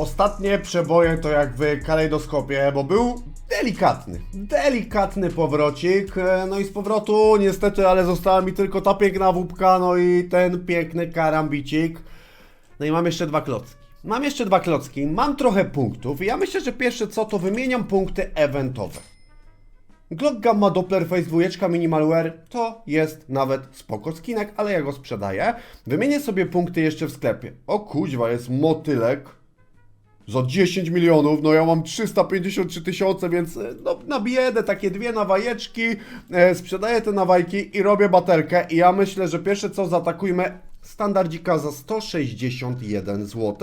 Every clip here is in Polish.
Ostatnie przeboje to jak w kalejdoskopie, bo był delikatny, delikatny powrocik. E, No i z powrotu niestety, ale została mi tylko ta piękna wódka, no i ten piękny karambicik. No i mam jeszcze dwa klocki. Mam jeszcze dwa klocki, mam trochę punktów i ja myślę, że pierwsze co to wymieniam punkty eventowe. Glock Gamma Doppler Face 2 Minimalware to jest nawet spoko skinek, ale ja go sprzedaję. Wymienię sobie punkty jeszcze w sklepie. O kuźwa, jest motylek. Za 10 milionów, no ja mam 353 tysiące, więc e, no, na biedę takie dwie nawajeczki, e, sprzedaję te nawajki i robię baterkę i ja myślę, że pierwsze co zaatakujmy standardzika za 161 zł.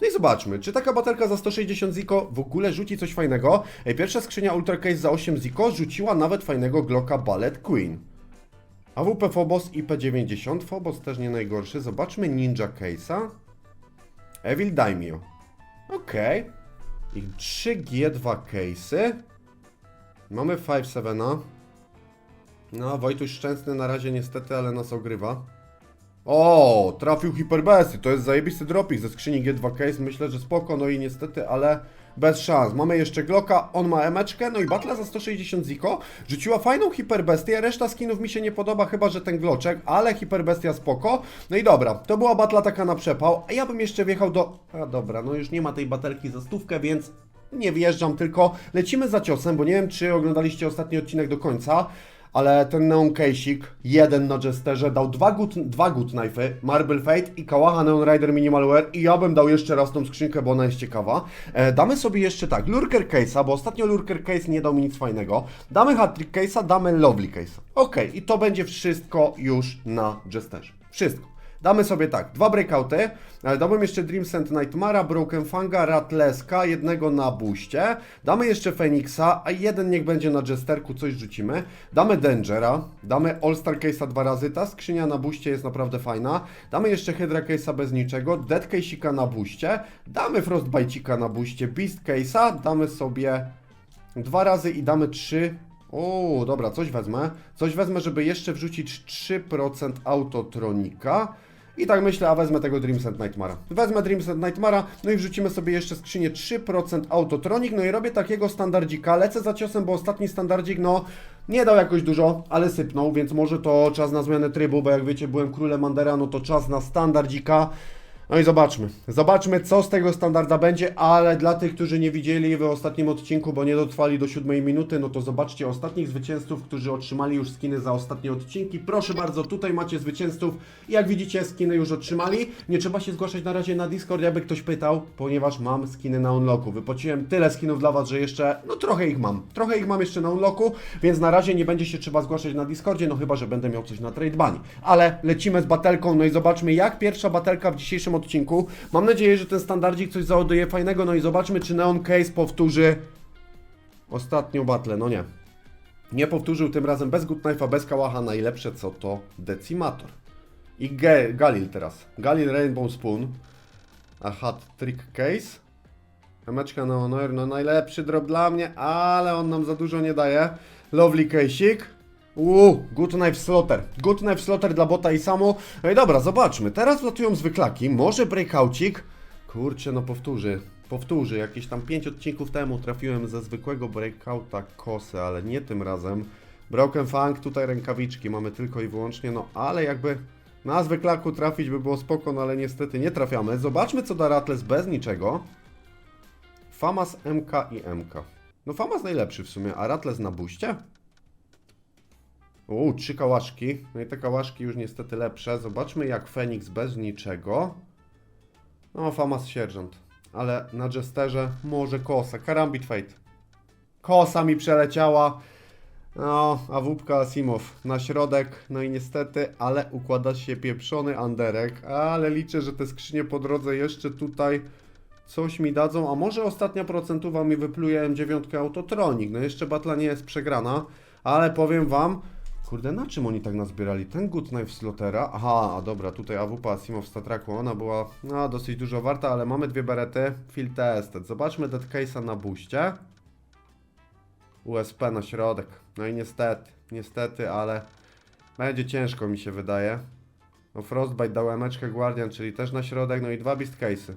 No i zobaczmy, czy taka baterka za 160 ziko w ogóle rzuci coś fajnego. Pierwsza skrzynia Ultra Case za 8 ziko rzuciła nawet fajnego Glocka Ballet Queen. AWP Phobos i P90. Phobos też nie najgorszy. Zobaczmy Ninja Case'a. Evil Daimyo. Okej. I 3G2 case'y. Mamy 5-7. No, Wojtuś Szczęsny na razie niestety, ale nas ogrywa. O, trafił hiperbesy. To jest zajebisty dropik ze skrzyni G2 case. Myślę, że spoko, no i niestety, ale bez szans. Mamy jeszcze Glocka, on ma emeczkę, no i Battle za 160 ziko. Rzuciła fajną hiperbestię, reszta skinów mi się nie podoba, chyba że ten Gloczek, ale hiperbestia spoko. No i dobra, to była batla taka na przepał, a ja bym jeszcze wjechał do... A dobra, no już nie ma tej baterki za stówkę, więc nie wjeżdżam, tylko lecimy za ciosem, bo nie wiem, czy oglądaliście ostatni odcinek do końca, ale ten Neon Case'ik, jeden na Jesterze, dał dwa good, dwa good knife'y, Marble Fate i Kałacha Neon Rider Minimalware i ja bym dał jeszcze raz tą skrzynkę, bo ona jest ciekawa. E, damy sobie jeszcze tak, Lurker Case'a, bo ostatnio Lurker Case nie dał mi nic fajnego. Damy Hat-Trick Case'a, damy Lovely Case'a. Okej, i to będzie wszystko już na Jesterze. Wszystko. Damy sobie tak, dwa breakouty, ale dałbym jeszcze Dream Send Nightmara, Broken Fanga, Ratleska, jednego na buście, damy jeszcze Phoenixa, a jeden niech będzie na Jesterku, coś rzucimy, damy Dangera, damy All-Star Case'a dwa razy, ta skrzynia na buście jest naprawdę fajna, damy jeszcze Hydra Case'a bez niczego, Dead Case'ika na buście, damy Frostbite'ika na buście, Beast Case'a, damy sobie dwa razy i damy trzy. O, dobra, coś wezmę. Coś wezmę, żeby jeszcze wrzucić 3% autotronika. I tak myślę, a wezmę tego Dreamsend Nightmara. Wezmę Dreamsend Nightmara, no i wrzucimy sobie jeszcze skrzynię 3% autotronik, no i robię takiego standardzika. Lecę za ciosem, bo ostatni standardzik, no, nie dał jakoś dużo, ale sypnął, więc może to czas na zmianę trybu, bo jak wiecie, byłem królem Mandera, no to czas na standardzika. No i zobaczmy. Zobaczmy, co z tego standarda będzie, ale dla tych, którzy nie widzieli w ostatnim odcinku, bo nie dotrwali do siódmej minuty, no to zobaczcie ostatnich zwycięzców, którzy otrzymali już skiny za ostatnie odcinki. Proszę bardzo, tutaj macie zwycięzców. Jak widzicie, skiny już otrzymali. Nie trzeba się zgłaszać na razie na Discord, jakby ktoś pytał, ponieważ mam skiny na unlocku. Wypłaciłem tyle skinów dla Was, że jeszcze, no trochę ich mam. Trochę ich mam jeszcze na unlocku, więc na razie nie będzie się trzeba zgłaszać na Discordzie, no chyba, że będę miał coś na trade bunny. Ale lecimy z batelką, no i zobaczmy, jak pierwsza batelka w dzisiejszym odcinku. Mam nadzieję, że ten standardzik coś załaduje fajnego, no i zobaczmy, czy Neon Case powtórzy ostatnią battle. No nie. Nie powtórzył tym razem bez Good Knife'a, bez Kałacha. Najlepsze co to Decimator. I Ge Galil teraz. Galil Rainbow Spoon. A Hat Trick Case. Emeczka na Honor, no najlepszy drop dla mnie, ale on nam za dużo nie daje. Lovely Case'ik. Uuu, Good Knife Slaughter. Good Knife Slaughter dla bota i samo. No i dobra, zobaczmy. Teraz wlatują zwyklaki. Może breakoucik. Kurczę, no powtórzy. Powtórzy. Jakieś tam 5 odcinków temu trafiłem ze zwykłego breakouta kosę, ale nie tym razem. Broken Fang, tutaj rękawiczki mamy tylko i wyłącznie, no ale jakby na zwyklaku trafić by było spoko, no ale niestety nie trafiamy. Zobaczmy co da Rattles bez niczego. Famas MK i MK. No Famas najlepszy w sumie, a Rattles na buście? Uuu, trzy kałaszki. No i te kałaszki już niestety lepsze. Zobaczmy jak Fenix bez niczego. No, Famas Sierżant. Ale na Jesterze może kosa. Karambit Fate. Kosa mi przeleciała. No, a wódka Asimow na środek. No i niestety, ale układa się pieprzony Anderek. Ale liczę, że te skrzynie po drodze jeszcze tutaj coś mi dadzą. A może ostatnia procentowa mi wypluje M9 Autotronik. No jeszcze batla nie jest przegrana. Ale powiem wam, Kurde, na czym oni tak nazbierali? Ten Good Knife Slotera. Aha, dobra, tutaj AWP Asimow Statraku. Ona była no, dosyć dużo warta, ale mamy dwie berety. Field tested. Zobaczmy Dead Case'a na buście. USP na środek. No i niestety, niestety, ale będzie ciężko mi się wydaje. No Frostbite dał emeczkę Guardian, czyli też na środek, no i dwa Beast Case'y.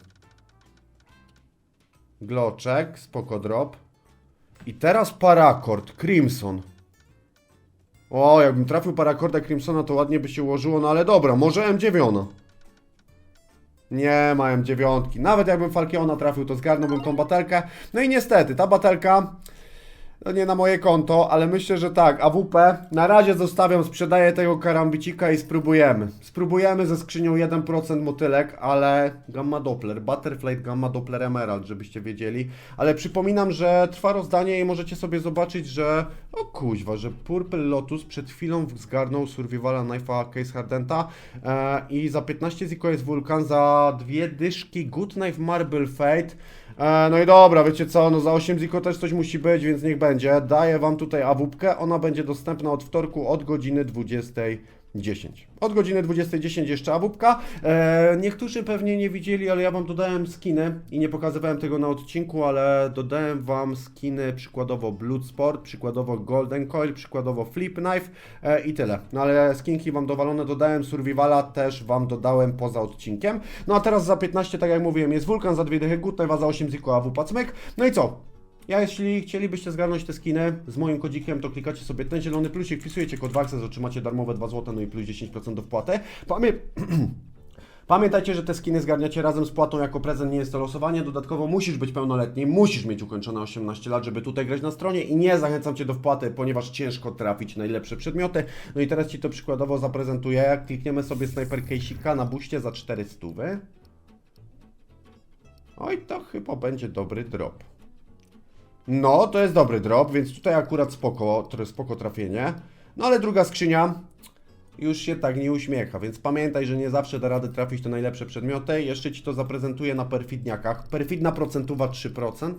Gloczek, spoko drop. I teraz parakord, Crimson. O, jakbym trafił parakorda Crimsona, to ładnie by się ułożyło, no ale dobra, może M9. Nie ma M9. Nawet jakbym Falkiona trafił, to zgarnąłbym tą batelkę. No i niestety, ta batelka no nie na moje konto, ale myślę, że tak. AWP na razie zostawiam, sprzedaję tego karambicika i spróbujemy. Spróbujemy ze skrzynią 1% motylek, ale Gamma Doppler, Butterfly Gamma Doppler Emerald, żebyście wiedzieli. Ale przypominam, że trwa rozdanie i możecie sobie zobaczyć, że o kuźwa, że Purple Lotus przed chwilą zgarnął Survivala Knife'a Case Hardenta e, i za 15 ziko jest Vulkan, za dwie dyszki Good Knife Marble Fate. E, no i dobra, wiecie co, no za 8 ziko też coś musi być, więc niech będzie. Daję wam tutaj awupkę, ona będzie dostępna od wtorku od godziny 20.10. Od godziny 20.10 jeszcze awupka. E, niektórzy pewnie nie widzieli, ale ja wam dodałem skiny i nie pokazywałem tego na odcinku, ale dodałem wam skiny przykładowo Bloodsport, przykładowo Golden Coil, przykładowo Flip Knife e, i tyle. No ale skinki wam dowalone dodałem, Survivala też wam dodałem poza odcinkiem. No a teraz za 15, tak jak mówiłem, jest Vulkan za 2 dychy, Good Knife, a za 8 ziko AWP Cmyk. No i co? Ja jeśli chcielibyście zgarnąć te skiny z moim kodzikiem, to klikacie sobie ten zielony plusik, wpisujecie kod WAXES, otrzymacie darmowe 2 zł, no i plus 10% do wpłaty. Pamię... Pamiętajcie, że te skiny zgarniacie razem z płatą jako prezent, nie jest to losowanie. Dodatkowo musisz być pełnoletni, musisz mieć ukończone 18 lat, żeby tutaj grać na stronie i nie zachęcam Cię do wpłaty, ponieważ ciężko trafić najlepsze przedmioty. No i teraz Ci to przykładowo zaprezentuję. Jak klikniemy sobie Sniper Case'ika na buście za 400. Oj, to chyba będzie dobry drop. No, to jest dobry drop, więc tutaj akurat spoko, spoko trafienie. No ale druga skrzynia już się tak nie uśmiecha, więc pamiętaj, że nie zawsze da radę trafić te najlepsze przedmioty. Jeszcze Ci to zaprezentuję na perfidniakach. Perfidna procentuwa 3%.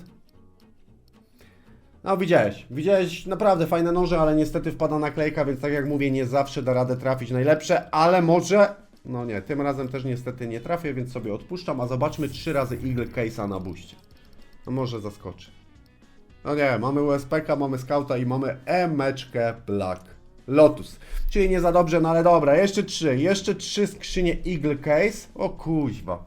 No widziałeś, widziałeś naprawdę fajne noże, ale niestety wpada naklejka, więc tak jak mówię, nie zawsze da radę trafić najlepsze, ale może... No nie, tym razem też niestety nie trafię, więc sobie odpuszczam, a zobaczmy 3 razy Eagle Case'a na buście. No może zaskoczy. No nie, mamy USPK, mamy Scouta i mamy Emeczkę Black Lotus. Czyli nie za dobrze, no ale dobra, jeszcze trzy, jeszcze trzy skrzynie Eagle Case. O kuźwa.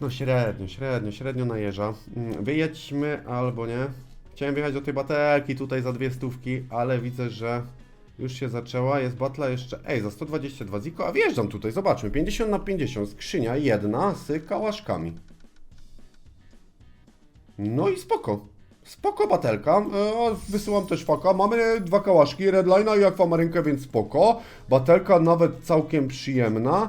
No średnio, średnio, średnio najeża. Mm, Wyjedźmy albo nie. Chciałem wjechać do tej batelki tutaj za dwie stówki, ale widzę, że już się zaczęła. Jest batla jeszcze, ej, za 122 ziko, a wjeżdżam tutaj, zobaczmy. 50 na 50, skrzynia jedna z kałaszkami. No i spoko. Spoko batelka. E, wysyłam też faka. Mamy dwa kałaszki, redline'a i akwamarynkę, więc spoko. Batelka nawet całkiem przyjemna.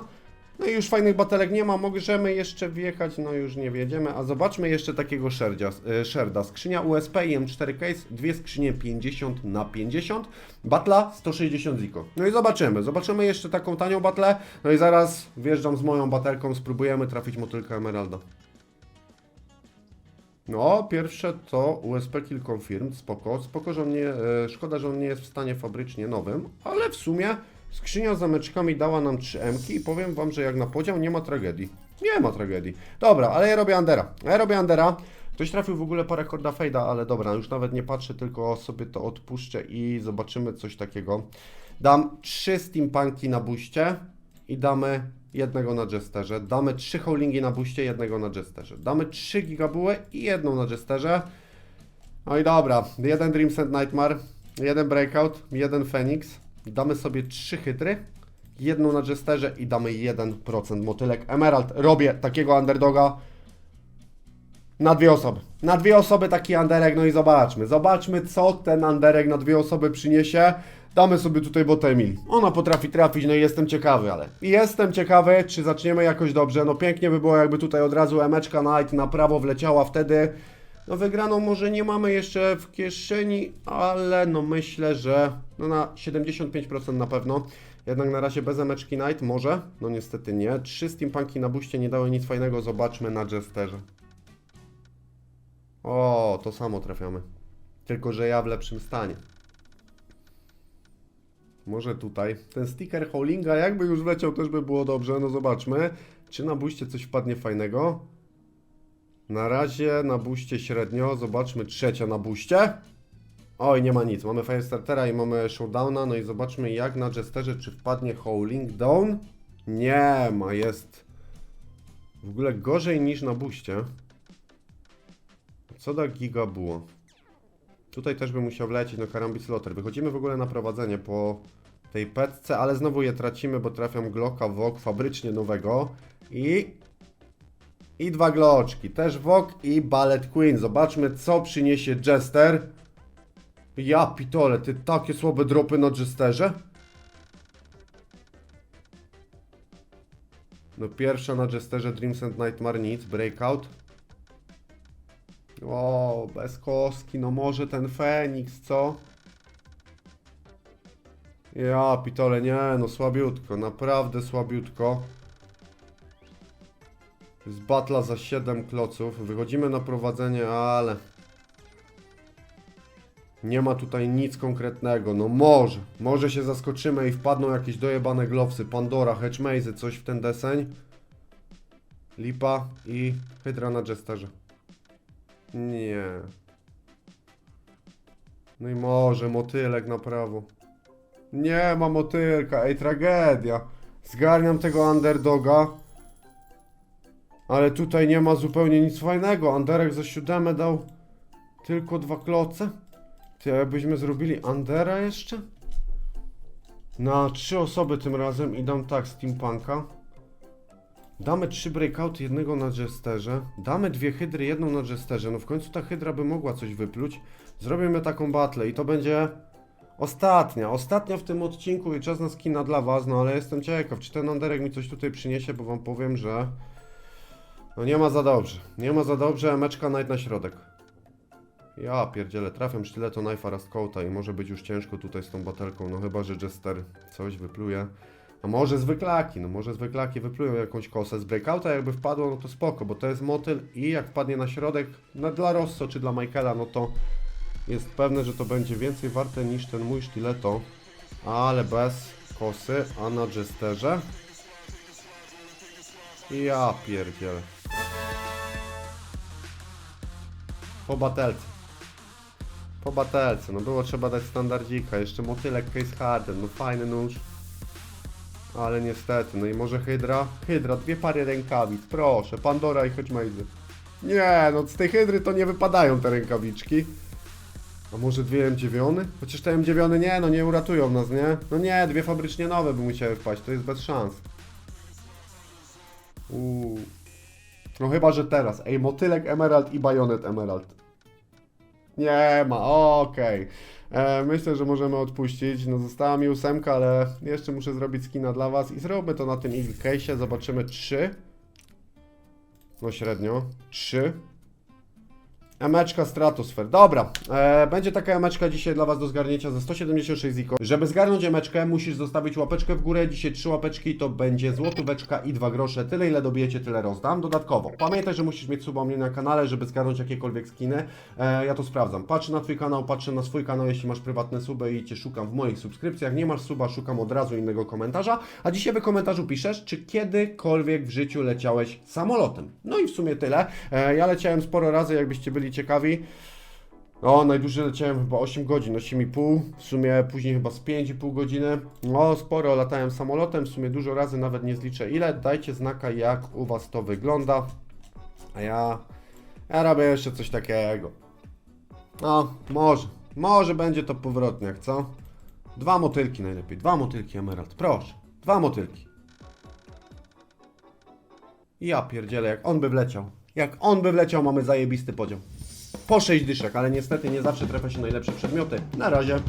No i już fajnych batelek nie ma, możemy jeszcze wjechać, no już nie wjedziemy, a zobaczmy jeszcze takiego szerdzia, e, szerda. Skrzynia USP i M4 case, dwie skrzynie 50 na 50, batla 160 ziko. No i zobaczymy, zobaczymy jeszcze taką tanią batlę, no i zaraz wjeżdżam z moją batelką, spróbujemy trafić motylka Emeralda. No, pierwsze to USP Kill Confirmed, spoko, spoko, że on nie, e, szkoda, że on nie jest w stanie fabrycznie nowym, ale w sumie skrzynia z zameczkami dała nam 3 Mki i powiem Wam, że jak na podział nie ma tragedii. Nie ma tragedii. Dobra, ale ja robię Andera. Ja robię Andera. Ktoś trafił w ogóle parę korda fejda, ale dobra, już nawet nie patrzę, tylko sobie to odpuszczę i zobaczymy coś takiego. Dam 3 steampunki na buście i damy jednego na jesterze. Damy 3 howlingi na buście, jednego na jesterze. Damy 3 gigabuły i jedną na jesterze. No i dobra, jeden Dream Send Nightmare, jeden Breakout, jeden Phoenix. Damy sobie 3 chytry, jedną na jesterze i damy 1% motylek. Emerald, robię takiego underdoga na dwie osoby. Na dwie osoby taki anderek, no i zobaczmy. Zobaczmy, co ten anderek na dwie osoby przyniesie. Damy sobie tutaj bota Emilii. Ona potrafi trafić, no i jestem ciekawy, ale... Jestem ciekawy, czy zaczniemy jakoś dobrze. No pięknie by było, jakby tutaj od razu Emeczka Knight na prawo wleciała wtedy. No wygraną może nie mamy jeszcze w kieszeni, ale no myślę, że no na 75% na pewno. Jednak na razie bez Emeczki Knight może, no niestety nie. Trzy steampunki na buście nie dały nic fajnego, zobaczmy na Jesterze. O, to samo trafiamy. Tylko, że ja w lepszym stanie. Może tutaj. Ten sticker Howlinga jakby już wleciał też by było dobrze. No zobaczmy, czy na buście coś wpadnie fajnego. Na razie na buście średnio. Zobaczmy trzecia na buście. Oj, nie ma nic. Mamy Firestartera i mamy Showdowna. No i zobaczmy jak na Jesterze, czy wpadnie Howling Down. Nie ma, jest w ogóle gorzej niż na buście. Co da giga było? Tutaj też bym musiał wlecieć, no karambit slotter. Wychodzimy w ogóle na prowadzenie po tej petce, ale znowu je tracimy, bo trafiam Glocka WOK fabrycznie nowego i... I dwa gloczki. Też WOK i Ballet Queen. Zobaczmy, co przyniesie Jester. Ja pitole, ty takie słabe dropy na Jesterze? No pierwsza na Jesterze Dreams and Nightmare nic, Breakout. O, bez kostki, no może ten Feniks, co? Ja, pitole, nie, no słabiutko, naprawdę słabiutko. Z batla za 7 kloców, wychodzimy na prowadzenie, ale... Nie ma tutaj nic konkretnego, no może, może się zaskoczymy i wpadną jakieś dojebane glowsy, Pandora, Hedgemazy, coś w ten deseń. Lipa i Hydra na Jesterze. Nie. No i może motylek na prawo. Nie ma motylka, ej tragedia. Zgarniam tego underdoga. Ale tutaj nie ma zupełnie nic fajnego. Anderek za siódemę dał tylko dwa kloce. Ty, jakbyśmy zrobili Andera jeszcze? Na trzy osoby tym razem i dam tak Steampunka. Damy trzy breakouty, jednego na Jesterze. Damy dwie hydry, jedną na Jesterze. No w końcu ta hydra by mogła coś wypluć. Zrobimy taką battle i to będzie ostatnia. Ostatnia w tym odcinku i czas na skina dla was. No ale jestem ciekaw, czy ten Anderek mi coś tutaj przyniesie, bo wam powiem, że... No nie ma za dobrze. Nie ma za dobrze, meczka Night na środek. Ja pierdzielę, trafiam sztyleto Knife'a Rastcoata i może być już ciężko tutaj z tą batelką, no chyba, że Jester coś wypluje. A może zwyklaki, no może zwyklaki wyplują jakąś kosę z breakouta, jakby wpadło, no to spoko, bo to jest motyl i jak wpadnie na środek, no dla Rosso czy dla Michaela, no to jest pewne, że to będzie więcej warte niż ten mój sztyleto, ale bez kosy, a na Jesterze. Ja pierdzielę. Po batelce. Po batelce, no było trzeba dać standardzika, jeszcze motylek Case Harden, no fajny nóż. Ale niestety, no i może Hydra? Hydra, dwie pary rękawic, proszę, Pandora i Hedgemazy. Nie, no z tej Hydry to nie wypadają te rękawiczki. A może dwie M9? Chociaż te M9 nie, no nie uratują nas, nie? No nie, dwie fabrycznie nowe by musiały wpaść, to jest bez szans. Uuu. No chyba, że teraz. Ej, motylek Emerald i bajonet Emerald. Nie ma, okej. E, Myślę, że możemy odpuścić. No została mi ósemka, ale jeszcze muszę zrobić skina dla was i zrobię to na tym Evil Case'ie. Zobaczymy trzy. No średnio. Trzy. Emeczka Stratosphere. Dobra, e, będzie taka emeczka dzisiaj dla Was do zgarnięcia za 176 ziko. Żeby zgarnąć emeczkę, musisz zostawić łapeczkę w górę. Dzisiaj trzy łapeczki to będzie złotóweczka i dwa grosze. Tyle ile dobijecie, tyle rozdam. Dodatkowo, pamiętaj, że musisz mieć suba u mnie na kanale, żeby zgarnąć jakiekolwiek skiny. E, ja to sprawdzam. Patrzę na Twój kanał, patrzę na swój kanał, jeśli masz prywatne suby i Cię szukam w moich subskrypcjach. Nie masz suba, szukam od razu innego komentarza. A dzisiaj w komentarzu piszesz, czy kiedykolwiek w życiu leciałeś samolotem. No i w sumie tyle. E, ja leciałem sporo razy, jakbyście byli ciekawi. No, najdłużej leciałem chyba 8 godzin, 8,5, w sumie później chyba z 5,5 godziny. No, sporo latałem samolotem, w sumie dużo razy, nawet nie zliczę ile. Dajcie znaka, jak u Was to wygląda. A ja, ja robię jeszcze coś takiego. No, może, może będzie to powrotniak, co? Dwa motylki najlepiej, dwa motylki Emerald, proszę. Dwa motylki. Ja pierdzielę, jak on by wleciał. Jak on by wleciał, mamy zajebisty podział. Po 6 dyszek, ale niestety nie zawsze trafia się najlepsze przedmioty. Na razie.